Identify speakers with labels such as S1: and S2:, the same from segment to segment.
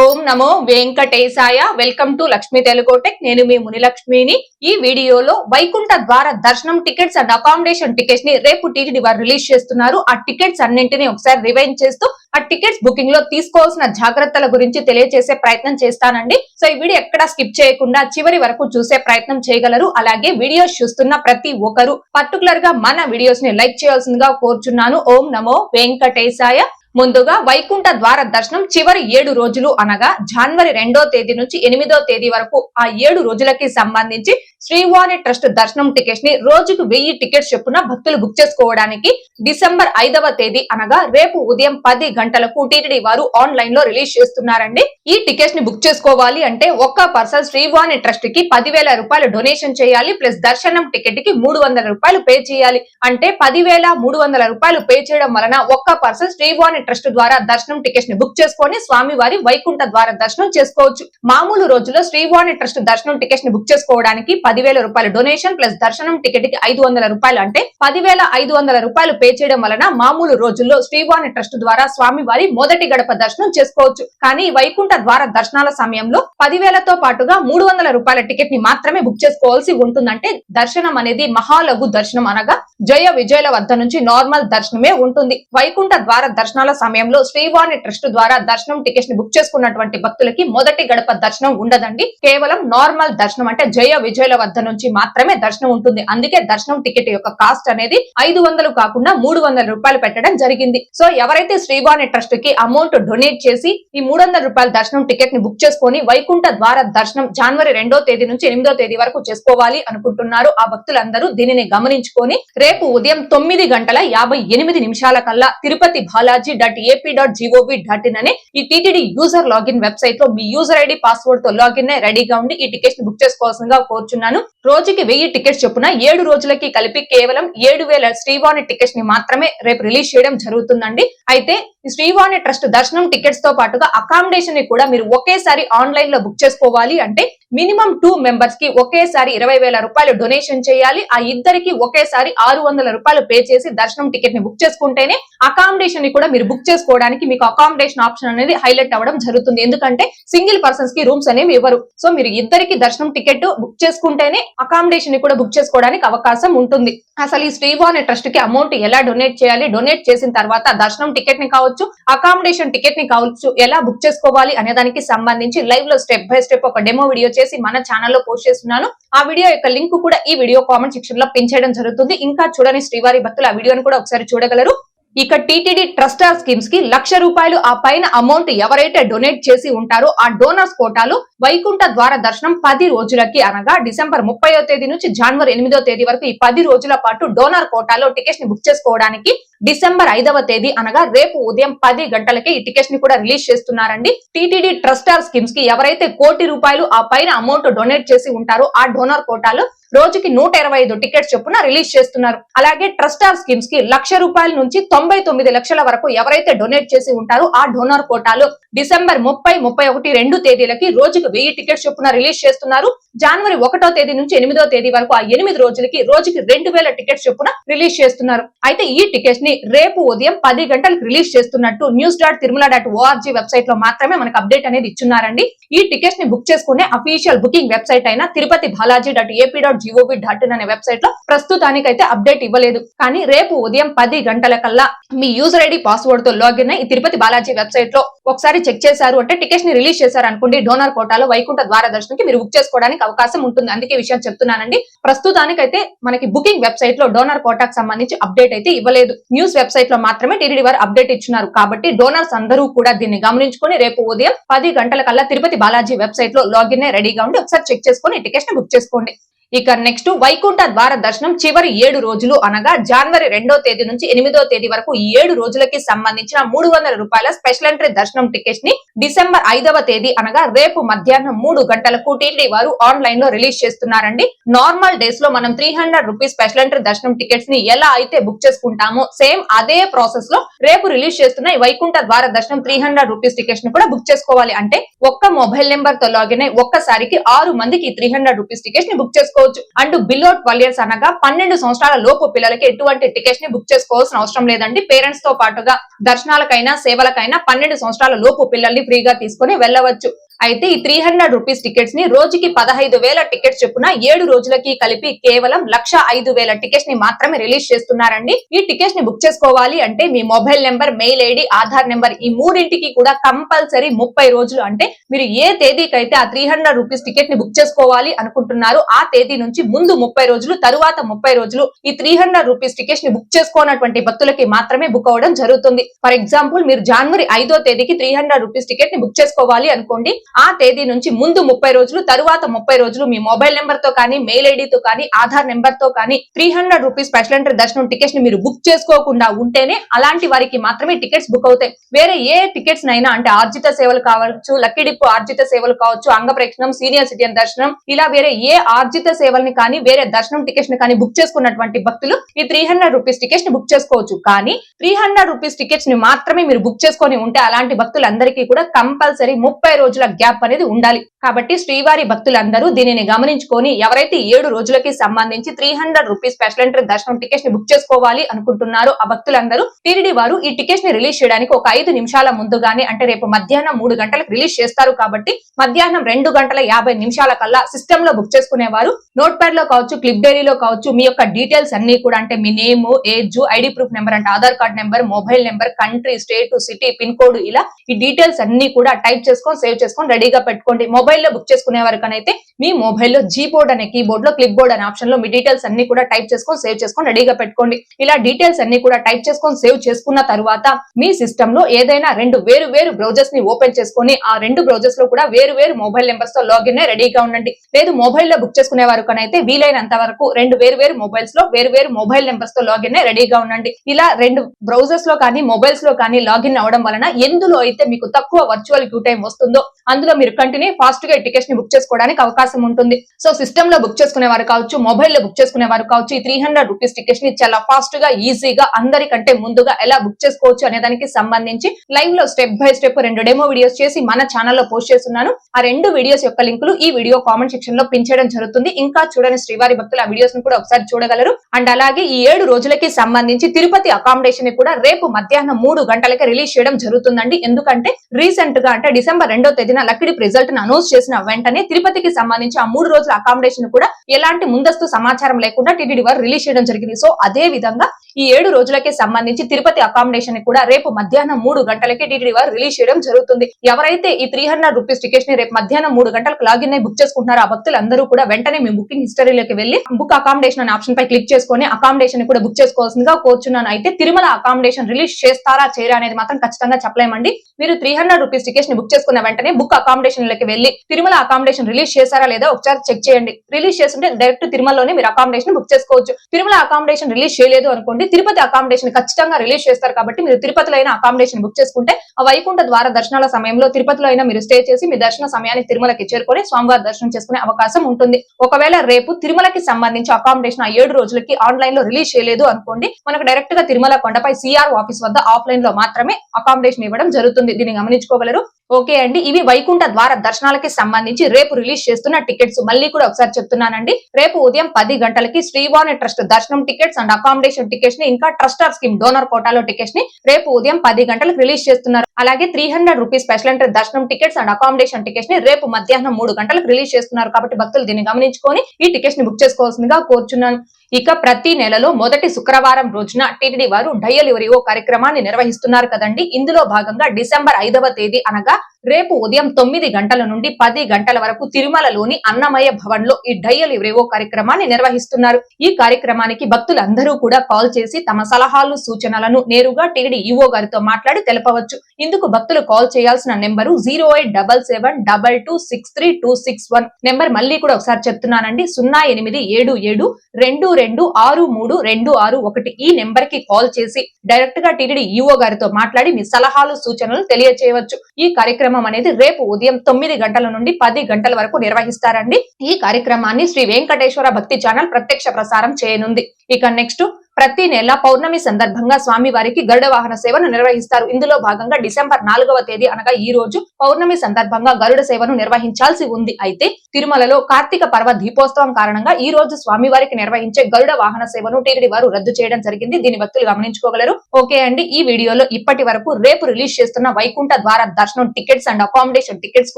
S1: ఓం నమో వెంకటేశాయ. Welcome to Lakshmi Telugu tech. నేను మీ మునిలక్ష్మిని. ఈ వీడియోలో వైకుంఠ ద్వార దర్శనం టికెట్స్ అండ్ అకామిడేషన్ టికెట్స్ని రేపు టీటీడీ వారు రిలీజ్ చేస్తున్నారు. ఆ టికెట్స్ అన్నింటినీ ఒకసారి రివైండ్ చేస్తూ ఆ టికెట్స్ బుకింగ్లో తీసుకోవాల్సిన జాగ్రత్తల గురించి తెలియజేసే ప్రయత్నం చేస్తానండి. సో ఈ వీడియో ఎక్కడ స్కిప్ చేయకుండా చివరి వరకు చూసే ప్రయత్నం చేయగలరు. అలాగే వీడియోస్ చూస్తున్న ప్రతి ఒక్కరు పర్టికులర్గా మన వీడియోస్ని లైక్ చేయాల్సిందిగా కోరుచున్నాను. ఓం నమో వెంకటేశాయ. ముందుగా వైకుంఠ ద్వార దర్శనం చివరి ఏడు రోజులు అనగా జనవరి రెండో తేదీ నుంచి ఎనిమిదో తేదీ వరకు ఆ ఏడు రోజులకి సంబంధించి శ్రీవాణి ట్రస్ట్ దర్శనం టికెట్స్ని రోజుకు వెయ్యి టికెట్స్ చొప్పున భక్తులు బుక్ చేసుకోవడానికి డిసెంబర్ ఐదవ తేదీ అనగా రేపు ఉదయం పది గంటలకు టీటీడీ వారు ఆన్లైన్లో రిలీజ్ చేస్తున్నారండి. ఈ టికెట్స్ని బుక్ చేసుకోవాలి అంటే ఒక్క పర్సన్ శ్రీవాణి ట్రస్ట్కి పదివేల రూపాయలు డొనేషన్ చేయాలి ప్లస్ దర్శనం టికెట్కి మూడు వందల రూపాయలు పే చేయాలి. అంటే పదివేల మూడు వందల రూపాయలు పే చేయడం వలన ఒక్క పర్సన్ శ్రీవాణి ట్రస్ట్ ద్వారా దర్శనం టికెట్స్ని బుక్ చేసుకొని స్వామివారి వైకుంఠ ద్వార దర్శనం చేసుకోవచ్చు. మామూలు రోజుల్లో శ్రీవాణి ట్రస్ట్ దర్శనం టికెట్స్ని బుక్ చేసుకోవడానికి పదివేల రూపాయలు. డొనేషన్ ప్లస్ దర్శనం టికెట్కి ఐదు వందల రూపాయలు. అంటే పదివేల ఐదు వందల రూపాయలు పే చేయడం వలన మామూలు రోజుల్లో శ్రీవాణి ట్రస్ట్ ద్వారా స్వామివారి మొదటి గడప దర్శనం చేసుకోవచ్చు. కానీ వైకుంఠ ద్వార దర్శనాల సమయంలో పదివేలతో పాటుగా మూడు వందల రూపాయల టికెట్ని మాత్రమే బుక్ చేసుకోవాల్సి ఉంటుందంటే దర్శనం అనేది మహాలఘు దర్శనం అనగా జయ విజయల వద్ద నుంచి నార్మల్ దర్శనమే ఉంటుంది. వైకుంఠ ద్వార దర్శనాల సమయంలో శ్రీవాణి ట్రస్ట్ ద్వారా దర్శనం టికెట్స్ని బుక్ చేసుకున్నటువంటి భక్తులకి మొదటి గడప దర్శనం ఉండదండి. కేవలం నార్మల్ దర్శనం అంటే జయ విజయల వద్ద నుంచి మాత్రమే దర్శనం ఉంటుంది. అందుకే దర్శనం టికెట్ యొక్క కాస్ట్ అనేది ఐదు వందలు కాకుండా మూడు వందల రూపాయలు పెట్టడం జరిగింది. సో ఎవరైతే శ్రీవాణి ట్రస్ట్కి అమౌంట్ డొనేట్ చేసి ఈ మూడు వందల రూపాయల దర్శనం టికెట్ని బుక్ చేసుకొని వైకుంఠ ద్వార దర్శనం జనవరి రెండో తేదీ నుంచి ఎనిమిదో తేదీ వరకు చేసుకోవాలి అనుకుంటున్నారు. ఆ భక్తులందరూ దీనిని గమనించుకొని రేపు ఉదయం తొమ్మిది గంటల యాభై ఎనిమిది నిమిషాల కల్లా Tirupati Balaji dot AP dot gov dot in అనే ఈ టీటీడీ యూజర్ లాగిన్ వెబ్సైట్లో మీ యూజర్ ఐడి పాస్వర్డ్తో లాగిన్ అయి రెడీగా ఉండి ఈ టికెట్స్ని బుక్ చేసుకోవాల్సిందిగా కోరుచున్నాను. రోజుకి వెయ్యి టికెట్స్ చొప్పున ఏడు రోజులకి కలిపి కేవలం ఏడు వేల శ్రీవాణి టికెట్స్ని మాత్రమే రేపు రిలీజ్ చేయడం జరుగుతుందండి. అయితే ఈ శ్రీవాణి ట్రస్ట్ దర్శనం టికెట్స్తో పాటుగా అకామిడేషన్ని కూడా మీరు ఒకేసారి ఆన్లైన్లో బుక్ చేసుకోవాలి అంటే మినిమం టూ మెంబర్స్కి ఒకేసారి ఇరవై వేల రూపాయలు డొనేషన్ చేయాలి. ఆ ఇద్దరికి ఒకేసారి ఆరు వందల రూపాయలు పే చేసి దర్శనం టికెట్ని బుక్ చేసుకుంటేనే అకామిడేషన్ని కూడా మీరు బుక్ చేసుకోవడానికి మీకు అకామిడేషన్ ఆప్షన్ అనేది హైలైట్ అవ్వడం జరుగుతుంది. ఎందుకంటే సింగిల్ పర్సన్స్కి రూమ్స్ అనేవి ఇవ్వరు. సో మీరు ఇద్దరికి దర్శనం టికెట్ బుక్ చేసుకుంటేనే అకామిడేషన్ని కూడా బుక్ చేసుకోవడానికి అవకాశం ఉంటుంది. అసలు ఈ శ్రీవాణి ట్రస్ట్కి అమౌంట్ ఎలా డొనేట్ చేయాలి? డొనేట్ చేసిన తర్వాత దర్శనం టికెట్ని కావచ్చు అకామిడేషన్ టికెట్ని కావచ్చు ఎలా బుక్ చేసుకోవాలి అనే దానికి సంబంధించి లైవ్లో స్టెప్ బై స్టెప్ ఒక డెమో వీడియో చేసి మన ఛానల్లో పోస్ట్ చేస్తున్నాను. ఆ వీడియో యొక్క లింక్ కూడా ఈ వీడియో కామెంట్ సెక్షన్లో పిన్ చేయడం జరుగుతుంది. ఇంకా చూడని శ్రీవారి భక్తులు ఆ వీడియోని కూడా ఒకసారి చూడగలరు. ఇక టీటీడీ ట్రస్టర్ స్కీమ్స్కి లక్ష రూపాయలు ఆ పైన అమౌంట్ ఎవరైతే డొనేట్ చేసి ఉంటారో ఆ డోనర్స్ కోటాలో వైకుంఠ ద్వార దర్శనం పది రోజులకి అనగా డిసెంబర్ ముప్పయో తేదీ నుంచి జనవరి ఎనిమిదో తేదీ వరకు ఈ పది రోజుల పాటు డోనర్ కోటాలో టికెట్స్ని బుక్ చేసుకోవడానికి డిసెంబర్ ఐదవ తేదీ అనగా రేపు ఉదయం పది గంటలకి ఈ టికెట్స్ని కూడా రిలీజ్ చేస్తున్నారండి. టీటీడీ ట్రస్టర్ స్కీమ్స్కి ఎవరైతే కోటి రూపాయలు ఆ పైన అమౌంట్ డొనేట్ చేసి ఉంటారో ఆ డోనర్ కోటాలో రోజుకి నూట ఇరవై ఐదు టికెట్స్ చొప్పున రిలీజ్ చేస్తున్నారు. అలాగే ట్రస్టార్ స్కీమ్స్కి లక్ష రూపాయల నుంచి తొంభై తొమ్మిది లక్షల వరకు ఎవరైతే డొనేట్ చేసి ఉంటారో ఆ డోనర్ కోటాలో డిసెంబర్ ముప్పై ముప్పై ఒకటి రెండు తేదీలకి రోజుకి వెయ్యి టికెట్స్ చొప్పున రిలీజ్ చేస్తున్నారు. జనవరి ఒకటో తేదీ నుంచి ఎనిమిదో తేదీ వరకు ఆ ఎనిమిది రోజులకి రోజుకి రెండు వేల టికెట్స్ చొప్పున రిలీజ్ చేస్తున్నారు. అయితే ఈ టికెట్స్ ని రేపు ఉదయం పది గంటలకు రిలీజ్ చేస్తున్నట్టు news dot Tirumala dot ORG వెబ్సైట్లో మాత్రమే మనకు అప్డేట్ అనేది ఇచ్చున్నారండి. ఈ టికెట్స్ని బుక్ చేసుకునే అఫీషియల్ బుకింగ్ వెబ్సైట్ అయిన Tirupati Balaji dot AP dot gov dot in అనే వెబ్సైట్లో ప్రస్తుతానికైతే అప్డేట్ ఇవ్వలేదు. కానీ రేపు ఉదయం పది గంటల కల్లా మీ యూజర్ ఐడి పాస్వర్డ్తో లాగిన్ అయి ఈ తిరుపతి బాలాజీ వెబ్సైట్లో ఒకసారి చెక్ చేశారు అంటే టికెట్స్ని రిలీజ్ చేశారు అనుకోండి డోనర్ కోటాలో వైకుంఠ ద్వార దర్శనంకి మీరు బుక్ చేసుకోవడానికి అవకాశం ఉంటుంది. అందుకే విషయం చెప్తున్నానండి. ప్రస్తుతానికైతే మనకి బుకింగ్ వెబ్సైట్లో డోనర్ కోటాకు సంబంధించి అప్డేట్ అయితే ఇవ్వలేదు. న్యూస్ వెబ్సైట్లో మాత్రమే టీడీ వారు అప్డేట్ ఇచ్చినారు. కాబట్టి డోనర్స్ అందరూ కూడా దీన్ని గమనించుకొని రేపు ఉదయం పది గంటల కల్లా తిరుపతి బాలాజీ వెబ్సైట్లో లాగిన్ రెడీగా ఉండి ఒకసారి చెక్ చేసుకొని టికెట్స్ని బుక్ చేసుకోండి. ఇక నెక్స్ట్ వైకుంఠ ద్వార దర్శనం చివరి ఏడు రోజులు అనగా జనవరి రెండో తేదీ నుంచి ఎనిమిదో తేదీ వరకు ఈ ఏడు రోజులకి సంబంధించిన మూడు వందల రూపాయల స్పెషల్ ఎంట్రీ దర్శనం టికెట్స్ని డిసెంబర్ ఐదవ తేదీ అనగా రేపు మధ్యాహ్నం మూడు గంటలకు టీటీ వారు ఆన్లైన్లో రిలీజ్ చేస్తున్నారండి. నార్మల్ డేస్లో మనం three hundred rupees special entry దర్శనం టికెట్స్ని ఎలా అయితే బుక్ చేసుకుంటామో సేమ్ అదే ప్రాసెస్లో రేపు రిలీజ్ చేస్తున్న ఈ వైకుంఠ ద్వార దర్శనం త్రీ హండ్రెడ్ రూపీస్ టికెట్స్ని కూడా బుక్ చేసుకోవాలి. అంటే ఒక్క మొబైల్ నెంబర్తో లాగిన్ అయి ఒక్కసారికి ఆరు మందికి త్రీ హండ్రెడ్ రూపీస్ టికెట్స్ని బుక్ చేసుకోవాలి. చేసుకోవచ్చు అండ్ బిలో ట్వెల్వ్ ఇయర్స్ అనగా పన్నెండు సంవత్సరాల లోపు పిల్లలకి ఎటువంటి టికెట్స్ని బుక్ చేసుకోవాల్సిన అవసరం లేదండి. పేరెంట్స్తో పాటుగా దర్శనాలకైనా సేవలకైనా పన్నెండు సంవత్సరాల లోపు పిల్లల్ని ఫ్రీగా తీసుకొని వెళ్ళవచ్చు. అయితే ఈ త్రీ హండ్రెడ్ రూపీస్ టికెట్స్ని రోజుకి పదహైదు వేల టికెట్స్ చొప్పున ఏడు రోజులకి కలిపి కేవలం లక్ష ఐదు వేల టికెట్స్ని మాత్రమే రిలీజ్ చేస్తున్నారండి. ఈ టికెట్స్ని బుక్ చేసుకోవాలి అంటే మీ mobile number mail ID Aadhaar number ఈ మూడింటికి కూడా కంపల్సరీ ముప్పై రోజులు అంటే మీరు ఏ తేదీకైతే ఆ త్రీ హండ్రెడ్ రూపీస్ టికెట్ని బుక్ చేసుకోవాలి అనుకుంటున్నారు ఆ తేదీ నుంచి ముందు ముప్పై రోజులు తరువాత ముప్పై రోజులు ఈ త్రీ హండ్రెడ్ రూపీస్ టికెట్స్ని బుక్ చేసుకోనటువంటి భక్తులకి మాత్రమే బుక్ అవ్వడం జరుగుతుంది. ఫర్ ఎగ్జాంపుల్ మీరు జనవరి ఐదో తేదీకి త్రీ హండ్రెడ్ రూపీస్ టికెట్ని బుక్ చేసుకోవాలి అనుకోండి. ఆ తేదీ నుంచి ముందు ముప్పై రోజులు తరువాత ముప్పై రోజులు మీ మొబైల్ నెంబర్తో కానీ మెయిల్ ఐడితో కానీ ఆధార్ నెంబర్తో కానీ three hundred rupees special entry దర్శనం టికెట్స్ని మీరు బుక్ చేసుకోకుండా ఉంటేనే అలాంటి వారికి మాత్రమే టికెట్స్ బుక్ అవుతాయి. వేరే ఏ టికెట్స్ నైనా అంటే ఆర్జిత సేవలు కావచ్చు లక్కీ డిపో ఆర్జిత సేవలు కావచ్చు అంగ ప్రేక్షణం సీనియర్ సిటిజన్ దర్శనం ఇలా వేరే ఏ ఆర్జిత సేవల్ని కానీ వేరే దర్శనం టికెట్స్ని కానీ బుక్ చేసుకున్నటువంటి భక్తులు ఈ త్రీ హండ్రెడ్ రూపీస్ టికెట్స్ని బుక్ చేసుకోవచ్చు. కానీ త్రీ హండ్రెడ్ రూపీస్ టికెట్స్ని మాత్రమే మీరు బుక్ చేసుకొని ఉంటే అలాంటి భక్తులందరికీ కూడా కంపల్సరీ ముప్పై రోజుల గ్యాప్ అనేది ఉండాలి. కాబట్టి శ్రీవారి భక్తులందరూ దీనిని గమనించుకొని ఎవరైతే ఏడు రోజులకి సంబంధించి three hundred rupees special entry దర్శనం టికెట్స్ని బుక్ చేసుకోవాలి అనుకుంటున్నారో ఆ భక్తులందరూ టీడీ వారు ఈ టికెట్స్ని రిలీజ్ చేయడానికి ఒక ఐదు నిమిషాల ముందుగానే అంటే రేపు మధ్యాహ్నం మూడు గంటలకు రిలీజ్ చేస్తారు కాబట్టి మధ్యాహ్నం రెండు గంటల యాభై నిమిషాల కల్లా సిస్టమ్లో బుక్ చేసుకునేవారు. నోట్ ప్యాడ్లో కావచ్చు క్లిప్ డైరీలో కావచ్చు మీ యొక్క డీటెయిల్స్ అన్ని కూడా అంటే మీ name age ID proof number అంటే Aadhaar card number mobile number country state city pin code ఇలా ఈ డీటెయిల్స్ అన్ని కూడా టైప్ చేసుకొని సేవ్ చేసుకొని రెడీగా పెట్టుకోండి. మొబైల్ మొబైల్లో బుక్ చేసుకునే వరకనైతే మీ మొబైల్లో జీ బోర్డ్ అనే కీబోర్డ్లో క్లిప్ బోర్డ్ అనే ఆప్షన్లో మీ డీటెయిల్స్ అన్ని కూడా టైప్ చేసుకొని సేవ్ చేసుకొని రెడీగా పెట్టుకోండి. ఇలా డీటెయిల్స్ అన్ని కూడా టైప్ చేసుకొని సేవ్ చేసుకున్న తర్వాత మీ సిస్టమ్లో ఏదైనా రెండు వేరు వేరు బ్రౌజర్స్ని ఓపెన్ చేసుకొని ఆ రెండు బ్రౌజర్స్లో కూడా వేరు వేరు మొబైల్ నెంబర్స్తో లాగిన్ రెడీగా ఉండండి. లేదు మొబైల్లో బుక్ చేసుకునే వరకు అయితే వీలైనంత వరకు రెండు వేరు వేరు మొబైల్స్లో వేరు వేరు మొబైల్ నెంబర్స్తో లాగిన్ రెడీగా ఉండండి. ఇలా రెండు బ్రౌజర్స్లో కానీ మొబైల్స్లో కానీ లాగిన్ అవడం వలన ఎందులో అయితే మీకు తక్కువ వర్చువల్ క్యూ టైం వస్తుందో అందులో మీరు కంటిన్యూ ఫాస్ట్ గా టికెట్స్ని బుక్ చేసుకోవడానికి అవకాశం ఉంటుంది. సో సిస్టమ్లో బుక్ చేసుకునే వారు కావచ్చు మొబైల్లో బుక్ చేసుకునే వారు కావచ్చు ఈ త్రీ హండ్రెడ్ రూపీస్ టికెట్స్ని చాలా ఫాస్ట్గా ఈజీగా అందరికంటే ముందుగా ఎలా బుక్ చేసుకోవచ్చు అనే దానికి సంబంధించి లైవ్లో స్టెప్ బై స్టెప్ రెండు డెమో వీడియోస్ చేసి మన ఛానల్లో పోస్ట్ చేస్తున్నాను. ఆ రెండు వీడియోస్ యొక్క లింకులు ఈ వీడియో కామెంట్ సెక్షన్లో పిన్ చేయడం జరుగుతుంది. ఇంకా చూడని శ్రీవారి భక్తులు ఆ వీడియోస్ని కూడా ఒకసారి చూడగలరు. అండ్ అలాగే ఈ ఏడు రోజులకి సంబంధించి తిరుపతి అకామిడేషన్ని కూడా రేపు మధ్యాహ్నం మూడు గంటలకి రిలీజ్ చేయడం జరుగుతుందండి. ఎందుకంటే రీసెంట్గా అంటే డిసెంబర్ రెండో తేదీన లక్కిడిప్ రిజల్ట్ను అనౌన్స్ చేసిన వెంటనే తిరుపతికి సంబంధించి ఆ మూడు రోజుల అకామిడేషన్ కూడా ఎలాంటి ముందస్తు సమాచారం లేకుండా టీటీడీ వారు రిలీజ్ చేయడం జరిగింది. సో అదే విధంగా ఈ ఏడు రోజులకి సంబంధించి తిరుపతి అకామిడేషన్ని కూడా రేపు మధ్యాహ్నం మూడు గంటలకి టీటీడీ వారు రిలీజ్ చేయడం జరుగుతుంది. ఎవరైతే ఈ త్రీ హండ్రెడ్ రూపీస్ టికెట్స్ని రేపు మధ్యాహ్నం మూడు గంటలకు లాగిన్ అయి బుక్ చేసుకుంటున్నారో ఆ భక్తులందరూ కూడా వెంటనే మీ బుకింగ్ హిస్టరీలోకి వెళ్ళి బుక్ అకామిడేషన్ అనే ఆప్షన్ పై క్లిక్ చేసుకొని అకామిడేషన్ కూడా బుక్ చేసుకోవాల్సిందిగా కోరుచున్నాను. అయితే తిరుమల అకామిడేషన్ రిలీజ్ చేస్తారా చేయరా అనేది మాత్రం ఖచ్చితంగా చెప్పలేమండి. మీరు త్రీ హండ్రెడ్ రూపీస్ టికెట్స్ని బుక్ చేసుకున్న వెంటనే బుక్ అకామిడేషన్లోకి వెళ్ళి తిరుమల అకామిడేషన్ రిలీజ్ చేశారా లేదా ఒకసారి చెక్ చేయండి. రిలీజ్ చేస్తుంటే డైరెక్ట్ తిరుమలలోనే మీరు అకామిడేషన్ బుక్ చేసుకోవచ్చు. తిరుమల అకామిడేషన్ రిలీజ్ చేయలేదు అనుకోండి తిరుపతి అకామిడేషన్ ఖచ్చితంగా రిలీజ్ చేస్తారు కాబట్టి మీరు తిరుపతిలో అయినా అకామిడేషన్ బుక్ చేసుకుంటే ఆ వైకుంఠ ద్వార దర్శనాల సమయంలో తిరుపతిలో అయినా మీరు స్టే చేసి మీ దర్శన సమయానికి తిరుమలకి చేరుకొని స్వామివారి దర్శనం చేసుకునే అవకాశం ఉంటుంది. ఒకవేళ రేపు తిరుమలకి సంబంధించి అకామిడేషన్ ఆ ఏడు రోజులకి ఆన్లైన్లో రిలీజ్ చేయలేదు అనుకోండి మనకు డైరెక్ట్గా తిరుమల కొండపై సిఆర్ ఆఫీస్ వద్ద ఆఫ్లైన్లో మాత్రమే అకామిడేషన్ ఇవ్వడం జరుగుతుంది. దీన్ని గమనించుకోగలరు. ఓకే అండి. ఇవి వైకుంఠ ద్వార దర్శనాలకి సంబంధించి రేపు రిలీజ్ చేస్తున్న టికెట్స్. మళ్ళీ కూడా ఒకసారి చెప్తున్నానండి. రేపు ఉదయం పది గంటలకి శ్రీవాణి ట్రస్ట్ దర్శనం టికెట్స్ అండ్ అకామిడేషన్ టికెట్స్ని ఇంకా ట్రస్టర్ స్కీమ్ డోనర్ కోటాలో టికెట్స్ని రేపు ఉదయం పది గంటలకు రిలీజ్ చేస్తున్నారు. అలాగే three hundred rupees special entry దర్శనం టికెట్స్ అండ్ అకామిడేషన్ టికెట్స్ని రేపు మధ్యాహ్నం మూడు గంటలకు రిలీజ్ చేస్తున్నారు. కాబట్టి భక్తులు దీన్ని గమనించుకొని ఈ టికెట్స్ని బుక్ చేసుకోవాల్సిందిగా కోరుచున్నాను. ఇక ప్రతి నెలలో మొదటి శుక్రవారం రోజున టీటీడీ వారు డయలివరీ ఓ కార్యక్రమాన్ని నిర్వహిస్తున్నారు కదండి. ఇందులో భాగంగా డిసెంబర్ ఐదవ తేదీ అనగా రేపు ఉదయం తొమ్మిది గంటల నుండి పది గంటల వరకు తిరుమలలోని అన్నమయ్య భవన్లో ఈ డయల్ ఎవరేవో కార్యక్రమాన్ని నిర్వహిస్తున్నారు. ఈ కార్యక్రమానికి భక్తులందరూ కూడా కాల్ చేసి తమ సలహాలు సూచనలను నేరుగా టీడీ ఈవో గారితో మాట్లాడి తెలపవచ్చు. ఇందుకు భక్తులు కాల్ చేయాల్సిన number zero eight double seven double two six three two six one. Number మళ్ళీ కూడా ఒకసారి చెప్తున్నానండి. సున్నా ఎనిమిది ఏడు ఏడు రెండు రెండు ఆరు మూడు రెండు ఆరు ఒకటి. ఈ నెంబర్కి కాల్ చేసి డైరెక్ట్గా టీటీడీ ఈవో గారితో మాట్లాడి మీ సలహాలు సూచనలు తెలియచేయవచ్చు. ఈ కార్యక్రమం అనేది రేపు ఉదయం తొమ్మిది గంటల నుండి పది గంటల వరకు నిర్వహిస్తారండి. ఈ కార్యక్రమాన్ని శ్రీ వెంకటేశ్వర భక్తి ఛానల్ ప్రత్యక్ష ప్రసారం చేయనుంది. ఇక నెక్స్ట్ ప్రతి నెల పౌర్ణమి సందర్భంగా స్వామివారికి గరుడ వాహన సేవను నిర్వహిస్తారు. ఇందులో భాగంగా డిసెంబర్ నాలుగవ తేదీ అనగా ఈ రోజు పౌర్ణమి సందర్భంగా గరుడ సేవను నిర్వహించాల్సి ఉంది. అయితే తిరుమలలో కార్తీక పర్వ దీపోత్సవం కారణంగా ఈ రోజు స్వామి వారికి నిర్వహించే గరుడ వాహన సేవను టీటీడీ వారు రద్దు చేయడం జరిగింది. దీని భక్తులు గమనించుకోగలరు. ఓకే అండి ఈ వీడియోలో ఇప్పటి వరకు రేపు రిలీజ్ చేస్తున్న వైకుంఠ ద్వార దర్శనం టికెట్స్ అండ్ అకామిడేషన్ టికెట్స్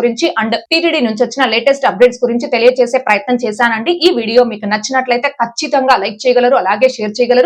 S1: గురించి అండ్ టీటీడీ నుంచి వచ్చిన లేటెస్ట్ అప్డేట్స్ గురించి తెలియజేసే ప్రయత్నం చేశానండి. ఈ వీడియో మీకు నచ్చినట్లయితే ఖచ్చితంగా లైక్ చేయగలరు అలాగే షేర్ చేయగలరు.